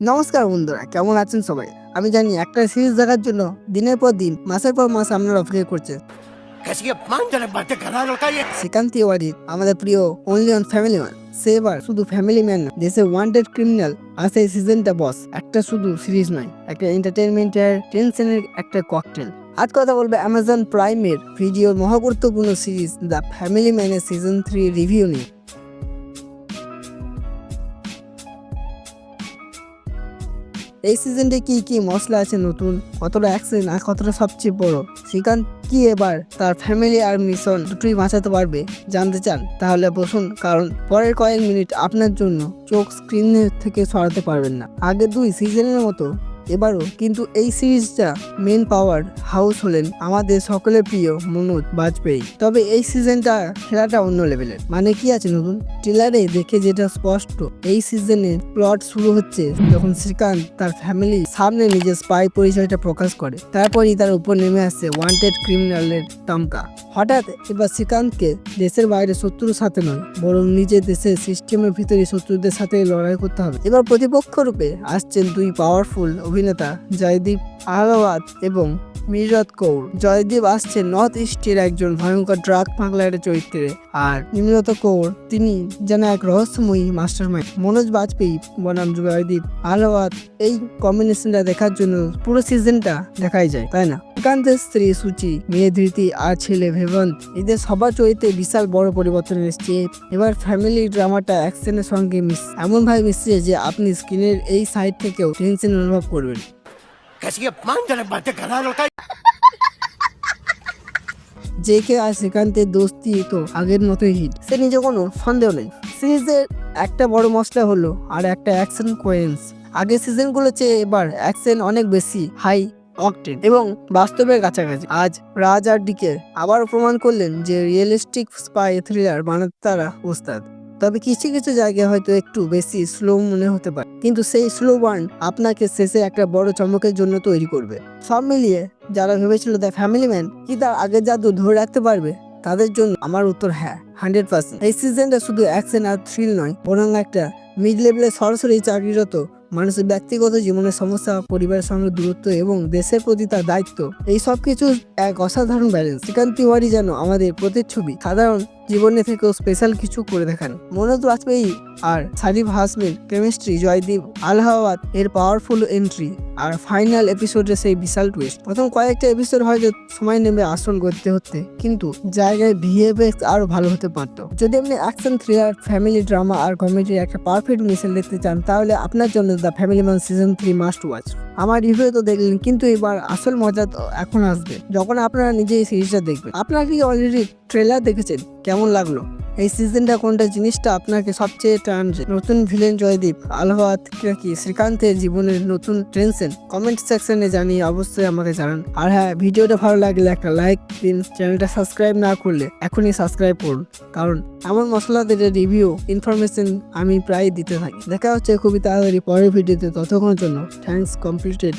নমস্কার বন্ধুরা, কেমন আছেন সবাই? আমি জানি একটা সিরিজ দেখার জন্য দিনের পর দিন, মাসের পর মাস আপনারা অপেক্ষা করছেন শ্রীকান্ত তিওয়ারির আমাদের প্রিয় অনলি অন ফ্যামিলি ম্যান সে এবার শুধু ফ্যামিলি ম্যান না দেশে ওয়ান্টেড ক্রিমিনাল আর সিজনটা বস একটা শুধু সিরিজ নয়, একটা এন্টারটেনমেন্টের টেনশনের একটা ককটেল আজ কথা বলবে অ্যামাজন প্রাইমের ভিডিও মহাগুরুত্বপূর্ণ সিরিজ দ্য ফ্যামিলি ম্যানের সিজন থ্রি রিভিউ নিয়ে। এই সিজনটা কি কি মশলা আছে নতুন? কতটা অ্যাক্সিডেন্ট আর কতটা সবচেয়ে বড়? শ্রীকান্ত, কি এবার তার ফ্যামিলি আর মিশন দুটোই বাঁচাতে পারবে? জানতে চান? তাহলে বসুন, কারণ পরের কয়েক মিনিট আপনার জন্য চোখ স্ক্রিনের থেকে সরাতে পারবেন না। আগের দুই সিজনের মতো এবারও কিন্তু এই সিরিজটা মেন পাওয়ার হাউস হলেন আমাদের সকলের প্রিয় মনোজ বাজপেয়ী। তবে এই সিজনটা খেলাটা অন্য লেভেলের মানে কি আছে নতুন? ট্রেলারে দেখে যেটা স্পষ্ট, এই সিজনে প্লট শুরু হচ্ছে যখন শ্রীকান্ত তার ফ্যামিলি সামনে নিজের স্পাই পরিচয়টা প্রকাশ করে। তারপরই তার উপর নেমে আসছে ওয়ান্টেড ক্রিমিনালের তামকা হঠাৎ এবার শ্রীকান্তকে দেশের বাইরে শত্রুর সাথে নয়, বরং নিজের দেশের সিস্টেমের ভিতরে শত্রুদের সাথে লড়াই করতে হবে। এবার প্রতিপক্ষ রূপে আসছেন দুই পাওয়ারফুল অভিনেতা জয়দীপ আহলাওয়াত এবং মিরত কৌর। জয়দীপ আসছে নর্থ ইস্টের একজন ভয়ঙ্কর ড্রাগ পাগলারের চরিত্রে আর নিম্নত কৌর, তিনি যেন এক রহস্যময়ী মাস্টার মাইন্ড মনোজ বাজপেয়ী, বনাম জয়দীপ আহলাওয়াত এই কম্বিনেশনটা দেখার জন্য পুরো সিজনটা দেখাই যায়, তাই না? শ্রীকান্তের স্ত্রী সুচি, মেয়ে ধৃতি আর ছেলে ভেবন্ত, এদের সবার চরিত্রে বিশাল বড় পরিবর্তন এসেছে। এবার ফ্যামিলি ড্রামাটা অ্যাকশনের সঙ্গে মিশ এমনভাবে মিশছে যে আপনি স্ক্রিনের এই সাইড থেকেও টেনশন অনুভব করবেন। করবেন যে কে আর শ্রীকান্তের দোস্তি তো আগের মতোই হিট সে নিজে কোনো সন্দেহ নেই। সিরিজের একটা বড় মশলা হলো আর একটা অ্যাকশন কোয়েন্স আগের সিজনগুলো চেয়ে এবার অ্যাকশন অনেক বেশি হাই অকটেন এবং বাস্তবের কাছাকাছি। আজ রাজ আর ডিকে আবার প্রমাণ করলেন যে রিয়েলিস্টিক স্পাই থ্রিলার বানাতে তারা ওস্তাদ তবে কিছু কিছু জায়গায় হয়তো একটু বেশি স্লো মনে হতে পারে। কিন্তু সেই স্লো বার্ন আপনাকে শেষে একটা বড় চমকের জন্য তৈরি করবে। সব মিলিয়ে যারা ভেবেছিল দ্য ফ্যামিলি ম্যান কি তার আগের জাদু ধরে রাখতে পারবে, তাদের জন্য আমার উত্তর হ্যাঁ হান্ড্রেড পার্সেন্ট এই সিজনটা শুধু অ্যাকশন আর থ্রিল নয়, বরং একটা মিড লেভেলে সরাসরি চাকরিরত মানুষের ব্যক্তিগত জীবনের সমস্যা, পরিবারের সঙ্গে দূরত্ব এবং দেশের প্রতি তার দায়িত্ব, এই সব কিছু এক অসাধারণ ব্যালেন্স শ্রীকান্ত তিওয়ারি যেন আমাদের প্রতিচ্ছবি। সাধারণ জীবনে থেকেও স্পেশাল কিছু করে দেখান। মনোজ বাজপেয়ী আর সারিফ হাসমিন কেমিস্ট্রি জয়দীপ আলহাবাদ এর পাওয়ারফুল এন্ট্রি আর ফাইনাল এপিসোডে সেই বিশাল টুইস্ট প্রথম কয়েকটা এপিসোড হয়তো সময় নেবে আসল করতে হতে, কিন্তু জায়গায় ভিএফএক্স আরও ভালো হতে পারতো। যদি আপনি অ্যাকশন থ্রিলার ফ্যামিলি ড্রামা আর কমেডির একটা পারফেক্ট মিশন দেখতে চান, তাহলে আপনার জন্য the family man season three must watch আমার রিভিউ তো দেখলেন, কিন্তু এবার আসল মজা তো এখন আসবে। যখন আপনারা নিজে এই সিরিজটা দেখবেন, আপনারা কি অলরেডি ট্রেলার দেখেছেন? কেমন লাগল? এই সিজনটা কোনটা জিনিসটা আপনাকে সবচেয়ে টানছে নতুন ভিলেন জয়দীপ আলহাত কি শ্রীকান্তের জীবনের নতুন টেনশন? কমেন্ট সেকশনে জানিয়ে অবশ্যই আমাকে জানান। আর হ্যাঁ ভিডিওটা ভালো লাগলে একটা লাইক দিন চ্যানেলটা সাবস্ক্রাইব না করলে এখনই সাবস্ক্রাইব করুন। কারণ এমন মশলাদের রিভিউ ইনফরমেশন আমি প্রায় দিতে থাকি। দেখা হচ্ছে খুবই তাড়াতাড়ি পরের ভিডিওতে ততক্ষণের জন্য থ্যাঙ্কস কমপ্লিটেড